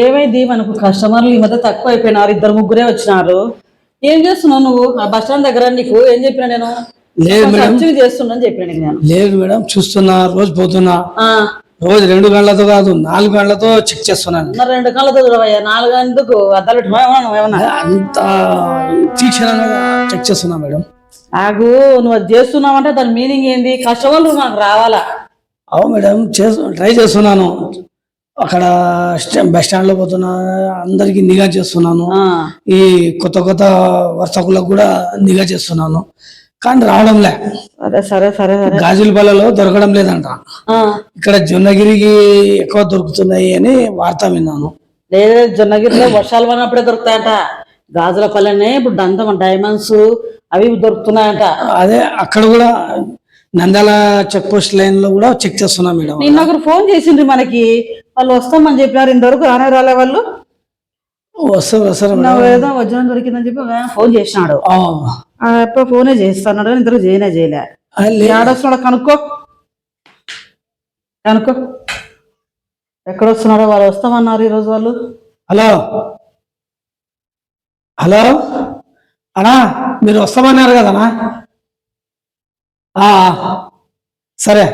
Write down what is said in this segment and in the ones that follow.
ఏమైంది మనకు కస్టమర్లు ఈ మధ్య తక్కువ అయిపోయినారు ఇద్దరు ముగ్గురే వచ్చినారు. ఏం చేస్తున్నావు నువ్వు? ఆ బస్ స్టాండ్ దగ్గర నీకు ఏం చెప్పిన నేను? లేదు మేడం. చేస్తున్నా అని చెప్పిన నేను. లేదు మేడం చూస్తున్నా రోజు పోతున్నా. రోజు రెండు గంటలతో కాదు నాలుగు గంటలతో చెక్ చేస్తున్నాను మరి రెండు చూడవయ్యా? నాలుగు అద్దాలు ఏమన్నా అంత తీక్షణంగా చెక్ చేస్తున్నా మేడం. నాకు నువ్వు అది చేస్తున్నావంటే దాని మీనింగ్ ఏంది? కస్టమర్లు నాకు రావాలా? అవు మేడం చేస్తు ట్రై చేస్తున్నాను. అక్కడ బస్ స్టాండ్లో పోతున్నా అందరికి నిఘా చేస్తున్నాను. ఈ కొత్త కొత్త వర్తకులకు కూడా నిఘా చేస్తున్నాను. కానీ రావడంలే సరే సరే సరే గాజులపల్లలో దొరకడం లేదంట. ఆ, ఇక్కడ జొన్నగిరికి ఎక్కువ దొరుకుతున్నాయి అని వార్త విన్నాను. లేదు జొన్నగిరిలో వర్షాలు పడినప్పుడే దొరుకుతాయంట. గాజుల పల్లెనే ఇప్పుడు దంతం డైమండ్స్ అవి దొరుకుతున్నాయంట. అదే అక్కడ కూడా నంద్యాల చెక్ పోస్ట్ లైన్లో కూడా చెక్ చేస్తున్నా మేడం. నిన్న ఒకరు ఫోన్ చేసిండ్రు మనకి. వాళ్ళు వస్తామని చెప్పినారు ఇంతవరకు రానే రాలే వాళ్ళు. వస్తారు వస్తారు ఏదో వజ్రం దొరికిందని చెప్పి ఫోన్ చేసినాడు. ఆ, ఆ అప్ప ఫోనే చేస్తున్నాడు ఇంతవరకు చేయనే చేయలే. ఆ, లే- ఏడొస్తున్నాడో కనుక్కో. కనుక్కో. ఎక్కడ వస్తున్నాడో వాళ్ళు వస్తామన్నారు ఈరోజు వాళ్ళు. హలో. హలో. అన్నా మీరు వస్తామన్నారు కదనా సరే.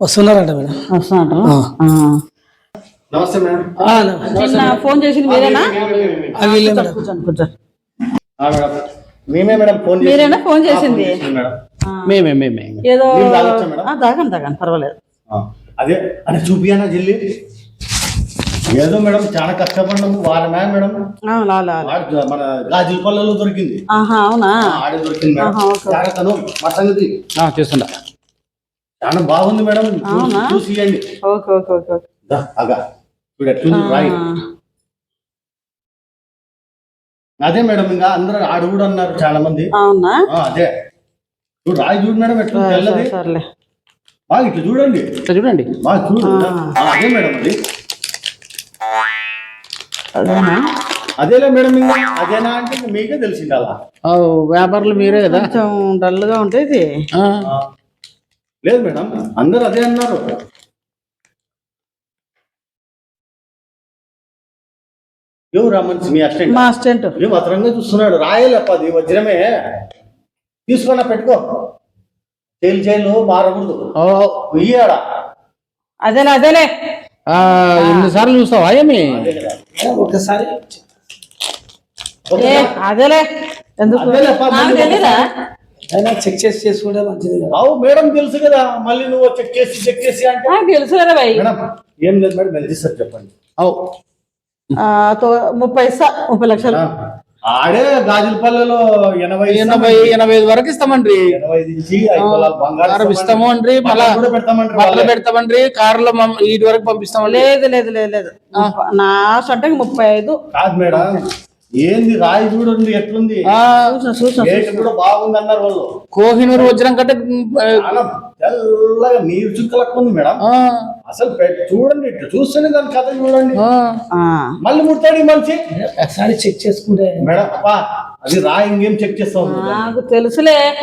వస్తున్నారంట మేడం. ఫోన్ చేసింది మీరేనా? మేమే మేడం ఫోన్ మీరేనా ఫోన్ చేసింది? మేమే మేమే ఏదో మీరు తాగొచ్చా మేడం? ఆ, తాగండి తాగండి పర్వాలేదు. ఆ, అదే అని చూపియానా జిల్లి? ఏదో మేడం చాలా కష్టపడినాము వారమే మేడం మన గాజుల పళ్ళలో దొరికింది. అవునా? ఆడే దొరికింది మేడం. మా సంగతి. ఆ, చేస్తుండా చాలా బాగుంది మేడం. చూసి- ఇవ్వండి అగా చూడు ఎట్లుంది రాయి. అదే మేడం ఇంకా అందరూ ఆడు కూడా అన్నారు చాలా మంది. అవునా? అదే. చూడు రాయి చూడు మేడం ఎట్లా తెల్లది. బాగా ఇట్లా చూడండి. ఇట్లా చూడండి. బాగా చూడు. అదే మేడం అది. అదేనా అదేలే మేడం ఇంకా అదేనా అంటే ఇంకా మీకే తెలిసింది అలా. వ్యాపారులు మీరే కదా? కొంచెం డల్గా ఉంటే ఇది. ఆ, ఆ. లేదు మేడం అందరూ అదే అన్నారు. ఎవరు రమ్మని మీ అసిస్టెంట్? మా అసిస్టెంట్. భద్రంగా చూస్తున్నాడు. రాయలేప్ప అది వజ్రమే. తీసుకున్నా పెట్టుకో. Jail jail మారకూడదు. ఓ, ఇయ్యాడా అదేలే అదేలే. ఎన్నిసార్లు చూస్తావా ఏమి? ఒకసారి. అదేలే. ఎందుకు? అయినా చెక్ చేసి చేసుకుంటే మంచిది కదా. అవు మేడం తెలుసు కదా మళ్ళీ నువ్వు చెక్ చేసి చెక్ చేసి అంటే? తెలుసు కదా భయ్. మేడం ఏం లేదు మేడం ఇస్తారు చెప్పండి. తో- ముప్పై ఇస్తా ముప్పై లక్షలు. ఆడే గాజులపల్లెలో ఎనభై ఎనభై ఎనభై ఐదు వరకు ఇస్తామండ్రి బంగారం ఇస్తాము అండ్రి మళ్ళా. పెడతామండ్రి కారులో మమ్- ఇటు వరకు పంపిస్తామండి. లేదు లేదు లేదు లేదు. నా అంటే ముప్పై ఐదు. కాదు మేడం ఏంది రాయి చూడండి ఎట్లుంది? కూడా బాగుంది అన్నారు వాళ్ళు. కోహినూరు వజ్రం కంటే తెల్లగా నీరు చుక్కలకు ఉంది మేడం. ఆ, అసలు చూడండి ఇట్లా చూస్తేనే దాని కథ చూడండి. మళ్ళీ ముడతాడు ఈ మనిషి. ఒకసారి చెక్ చేసుకుంటే. మేడం అప్పా అది రాయి ఇంకేం చెక్ చేస్తావు? నువ్వు? నాకు తెలుసులే.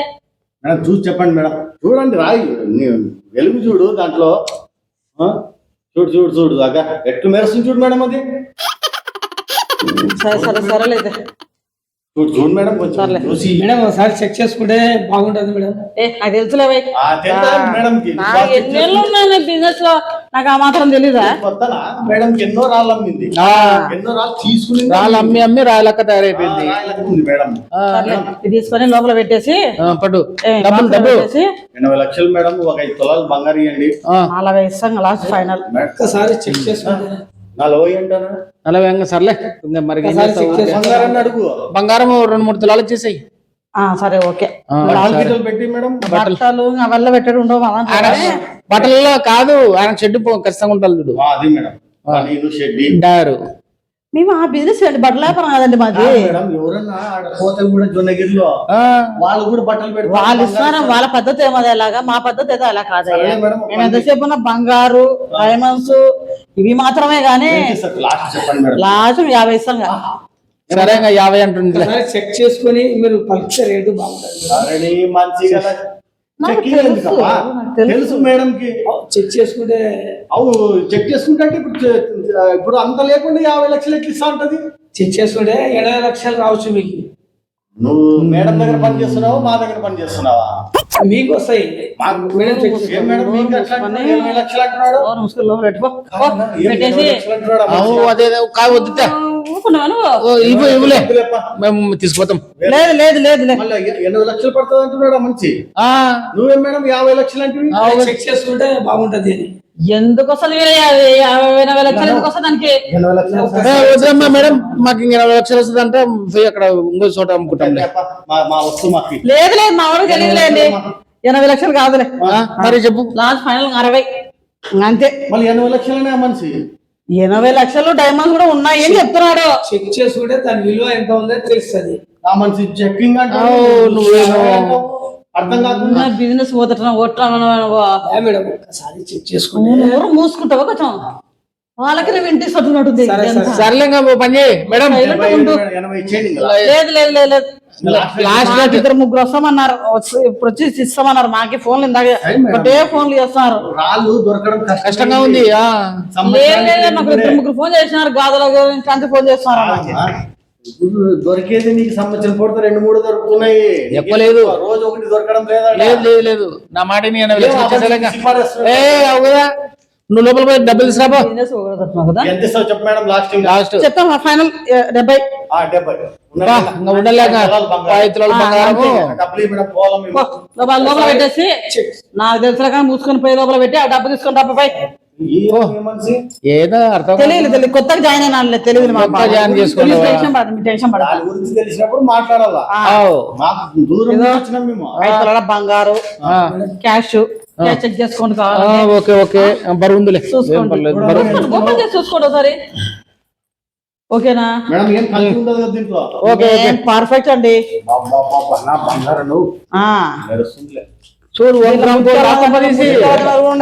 మేడం చూసి చెప్పండి మేడం. చూడండి రాయి. నీ- వెలుగు చూడు దాంట్లో. ఆ? చూడు చూడు చూడు దగ్గర ఎట్లు మెరుస్తుంది చూడు మేడం అది. సరే సరే సరేలేదు చూడు మేడం కొంచెం చూసి. మేడం ఒకసారి చెక్ చేసుకుంటే బాగుంటది మేడం. ఏ నాకు తెలుసులే భయ్ ఆ, తెలుసా మేడంకి నాకు ఎన్నేళ్ళు ఉన్నాయి బిజినెస్లో నాకు ఆ మాత్రం తెలీదా? కొత్తనా? మేడంకి ఎన్నో రాళ్ళు అమ్మింది. ఆ, ఎన్నో రాళ్ళు తీసుకుని రాళ్ళు అమ్మి అమ్మి రాళ్ళక్క తయారైపోయింది. ఉంది మేడం. ఇది తీసుకొని లోపల పెట్టేసి. ఏ, డబ్బులు డబ్బులు. ఎనభై లక్షలు మేడం ఒక ఐదు తులాలు బంగారు ఇవ్వండి. నలభై ఇస్తాం లాస్ట్ ఫైనల్. ఒక్కసారి చెక్ చేసుకుంటే. నలభై ఇంకా సర్లే. ఇంకా మరి ఏం చేస్తావు? బంగారాన్ని అడుగు. బంగారం రెండు మూడు తులాలు ఇచ్చేసాయి. ఆ సరే ఓకే. పెట్టి మేడం. బట్టలు. అవల్ల పెట్టడం ఉండవు మన ఆయన బట్టలలో కాదు ఆయన షెడ్ ఖచ్చితంగా ఉంటారు చూడు. ఆ, అది మేడం. ఆ, నేను షెడ్డి. డారు మేము ఆ బిజినెస్ అండి బట్టల వ్యాపారం కాదండి మాది. మేడం ఎవరన్నా ఆడ పోతే కూడా జొన్నగిరిలో ఆ, వాళ్ళు కూడా బట్టలు పెడతారు వాళ్ళు ఇస్తారా? వాళ్ళ పద్ధతి ఏమో ఎలాగా? మా పద్ధతి ఏదో అలా కాదయ్యా మేము ఎంతసేపు ఉన్న బంగారు డైమండ్స్ ఇవి మాత్రమే గానీ లాస్ట్ చెప్పండి మేడం. లాస్ట్ యాభై ఇస్తాం కదా. సరే యాభై అంటుంది. చెక్ చేసుకొని మీరు పలికితే రేటు బాగుంటది. సరే తెలుసు, మేడం కి చెక్ చేసుకుంటే అవు చెక్ చేసుకుంటే అంటే ఇప్పుడు ఇప్పుడు అంత లేకుండా యాభై లక్షలు ఎట్లా ఇస్తా ఉంటది? చెక్ చేసుకుంటే ఎనభై లక్షలు రావచ్చు మీకు. నువ్వు మేడం దగ్గర పని చేస్తున్నావా మా దగ్గర పని చేస్తున్నావా? మీకు వస్తాయి. మాకు మేడం అదే కాదు ఇవ్వులే. మేము తీసుకుపోతాం. లేదు లేదు లేదు ఎనభై లక్షలు పడుతుంది అంటున్నాడు మంచి? ఆ, నువ్వేం మేడం యాభై లక్షలు చెక్ చేసుకుంటే బాగుంటది ఎందుకు వస్తుంది ఎనభై లక్షలు ఎందుకు వస్తుంది దానికి? ఎనభై లక్షలు ఏ, వద్దమ్మా మేడం. మాకు ఇంక ఇరవై లక్షలు వస్తుంది అంటే పోయి అక్కడ ఇంకో చోట అమ్ముకుంటాం. లేదు లేదు మా వాడికి తెలియదులేండి ఎనభై లక్షలు కాదులే. మరి చెప్పు. లాస్ట్ ఫైనల్ అరవై. అంతే. మళ్ళీ ఎనభై లక్షలనే ఆ మనిషి? ఎనభై లక్షలు డైమండ్స్ కూడా ఉన్నాయి అని చెప్తున్నాడు. చెక్ చేసుకుంటే దాని విలువ ఎంత ఉందో తెలుస్తుంది. ఆ మనిషి చెక్కింగ్ అంటే. అర్థం కాకుండా. బిజినెస్ పోతున్నా ఓట్లా మేడం ఒకసారి చెక్ చేసుకుంటే. మూసుకుంటావా కొంచెం? వాళ్ళకి నువ్వు వింటిస్తున్నట్టుంది సరే, సరే. సర్లే ఇంకా ఓ పని చేయి. మేడం లేదు లేదు లేదు. లాస్ట్ మాకు ఇద్దరు ముగ్గురు వస్తామన్నారు. వచ్చి- ఇప్పుడు వచ్చి ఇస్తామన్నారు. మాకే ఫోన్లు ఇందాక. ఒకటే ఫోన్లు చేస్తున్నారు. రాళ్ళు దొరకడం కష్టం. కష్టంగా ఉంది ఆ. లేదు లేదు నాకు ఇద్దరు ముగ్గురు ఫోన్ చేసినారు. గాజుల గురించి అంతే ఫోన్ చేస్తున్నారు. దొరికేది నీకు సంవత్సరం పూర్తి రెండు మూడు దొరుకుతున్నాయి. చెప్పలేదు. రోజు ఒకటి దొరకడం లేదా? లేదు లేదు లేదు. నా మాట నువ్వు లోపల డబ్బులు కదా? ఎంత ఇస్తావు చెప్పు మేడం లాస్ట్ లాస్ట్ చెప్తాం ఫైనల్ డెబ్బై. ఉండలేక లోపల లోపల పెట్టేసి నాకు తెలిసిన కానీ మూసుకొని పోయి లోపల పెట్టి ఆ డబ్బు తీసుకొని డబ్బు పై ఏదో అర్థం తెలియదు తెలియదు. కొత్తగా జాయిన్ అయినా తెలియదు జాయిన్? టెన్షన్ గురించి తెలిసినప్పుడు మాట్లాడాలా? బంగారు క్యాష్ చెక్ చేసుకోండి ఓకే ఓకే. ఆ, బరువు ఉందిలే. ఏం చూసుకోండి చూసుకోండి ఒకసారి. ఓకేనా ఓకే ఓకే పర్ఫెక్ట్ అండి.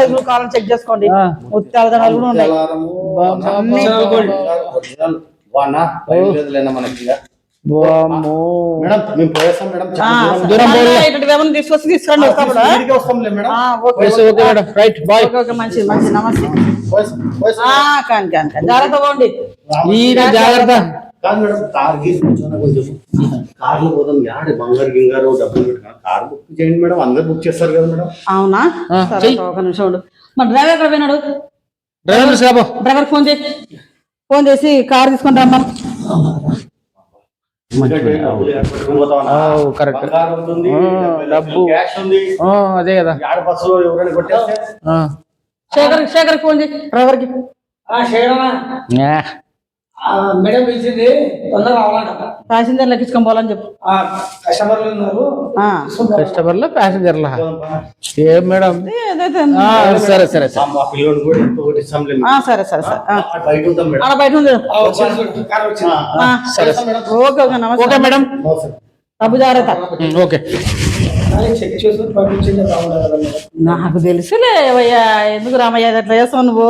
చూడు కాలం చెక్ చేసుకోండి. ముత్యాల కూడా ఉన్నాయి మేడం మేము పోయేస్తాం మేడం. దూరం. తీసుకొచ్చి తీసుకురండి మేడం. రైట్ బాయ్ మంచిది మంచిది. నమస్తే. కాని కాని జాగ్రత్త పోండి. ఈయన జాగ్రత్త. కాదు మేడం కార్ గీసి కూర్చోనా కొంచెం కార్లో పోదాం. యాడే బంగారు గింగారు డబ్బులు పెట్టుకున్నా. కార్ బుక్ చేయండి మేడం. అందరు బుక్ చేస్తారు కదా మేడం. అవునా. ఒక నిమిషం డ్రైవర్ ఎక్కడ పోయినాడు? డ్రైవర్ తీసుకురాబో డ్రైవర్ ఫోన్ చేసి ఫోన్ చేసి కార్ తీసుకొని రమ్మను. కరెక్ట్. డెబ్బై. అదే కదా. శేఖర్ శేఖర్ ఫోన్ చేసి డ్రైవర్కి. మేడం పిలిచింది తొందరగా రావాలంట. ప్యాసింజర్ లెక్కించుకొని పోవాలని చెప్పు. కస్టమర్లు ఉన్నారు. కస్టమర్లా ప్యాసింజర్లా? ఏం మేడం? సరే సరే సరే. సరే సరే. సరే బయట ఉంది. సరే మేడం. ఓకే ఓకే నమస్తే. Okay madam. డబ్బు జాగ్రత్త. ఓకే. నాకు తెలుసులే ఎందుకు రామయ్య? అట్లా చేస్తావు నువ్వు?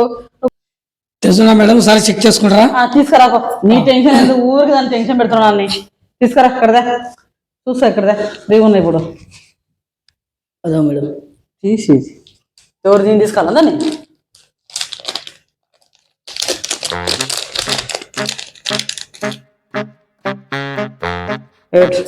తెలుసునా మేడం ఒకసారి చెక్ చేసుకుంటారా? ఆ, తీసుకురాకో నీ టెన్షన్ ఎందుకు? ఊరికి దాన్ని టెన్షన్ పెడుతున్నాను నీ తీసుకురా ఇక్కడదా చూసా ఇక్కడదా ఉన్నాయి ఇప్పుడు. అదే మేడం. తీసి. ఎవరు దీన్ని ఏట్.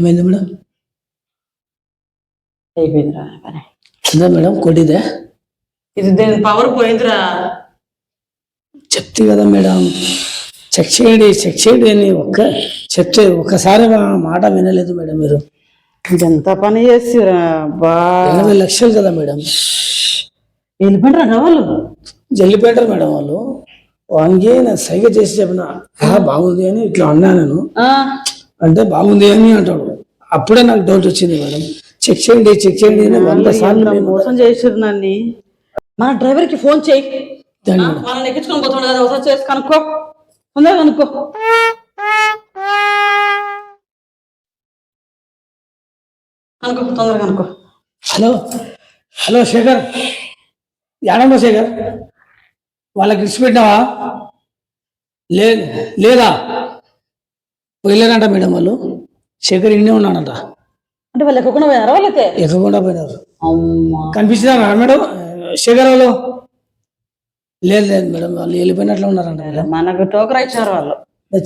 ఏమైంది మేడం? అయిపోయిందిరా పని అదే మేడం కొట్టిదే? ఇది దీని పవర్ పోయిందిరా. చెప్తే కదా మేడం. చెక్ చేయండి చెక్ చేయండి అని ఒక్క చెప్తే ఒక్కసారి మా మాట వినలేదు మేడం మీరు. ఇదంతా పని చేసిరా బా. ఎనభై లక్షలు కదా మేడం. వెళ్ళిపోయినరా వాళ్ళు? జల్లిపేటరు మేడం వాళ్ళు. వానికి నేను సైగ చేసి చెప్పిన "ఆ, బాగుంది అని ఇట్లా అన్నా నేను. ఆ, అంటే బాగుంది అని అంటాడు. అప్పుడే నాకు డౌట్ వచ్చింది మేడం. చెక్ చేయండి చెక్ చేయండి అని వంద సార్లు మోసం చేసారు నన్ను. మన డ్రైవర్కి ఫోన్ చేయి. ఎక్కించుకొని పోతున్నాడు చేసి కనుక్కో. తొందరగా హలో హలో శేఖర్. ఎడమ్మ శేఖర్? వాళ్ళకి ఇచ్చిపెట్టినావా లేదు లేదా? పోయలేరంట మేడం వాళ్ళు. శేఖర్ ఇండే ఉన్నాడంట. అంటే వాళ్ళు ఎక్కకుండా పోయారా వాళ్ళైతే ఎక్కకుండా పోయినారు. కనిపించినారా మేడం? శేఖర్ వాళ్ళు? లేదు లేదు మేడం వాళ్ళు వెళ్ళిపోయినట్లు ఉన్నారంట మేడం. మనకు టోకరా ఇచ్చారు వాళ్ళు.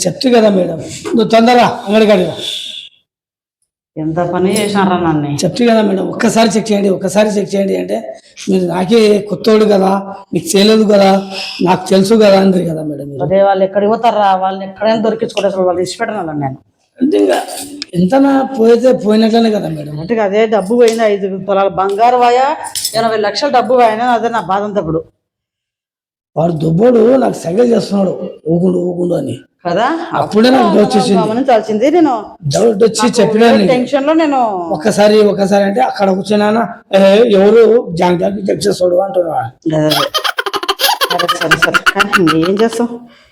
చెప్తే కదా మేడం. నువ్వు తొందరగా అంగడి కాడిగా ఎంత పని చేసినారా నన్ను? చెప్తే కదా మేడం ఒక్కసారి చెక్ చేయండి ఒక్కసారి చెక్ చేయండి అంటే మీరు నాకే కొత్తోడు కదా మీకు చేయలేదు కదా నాకు తెలుసు కదా అందరు కదా మేడం అదే వాళ్ళు ఎక్కడికి పోతారా? వాళ్ళని ఎక్కడైనా దొరికించుకుంటే అసలు వాళ్ళు ఇచ్చిపెట్టిన నేను. అంటే ఇంకా ఎంతనా పోయితే పోయినట్లనే కదా మేడం. అంటే అదే డబ్బు పోయింది? ఐదు పొలాల బంగారు వాయా ఎనభై లక్షల డబ్బు పోయినా అదే నా బాధ అంతా ఇప్పుడు. వాడు దుబ్బోడు నాకు సైకిల్ చేస్తున్నాడు. ఊకుండు ఊకుండు అని. కదా? అప్పుడే నాకు డౌట్ వచ్చేసింది గమనించాల్సింది నేను. డౌట్ వచ్చి చెప్పినా. టెన్షన్లో నేను. ఒక్కసారి ఒక్కసారి అంటే అక్కడ కూర్చున్నానా "ఏ, ఎవరు? జాంగ్ జాంగ్ చెక్ చేస్తాడు అంటున్నా అదే, అదే. సరే సరే సరే. ఏం చేస్తాం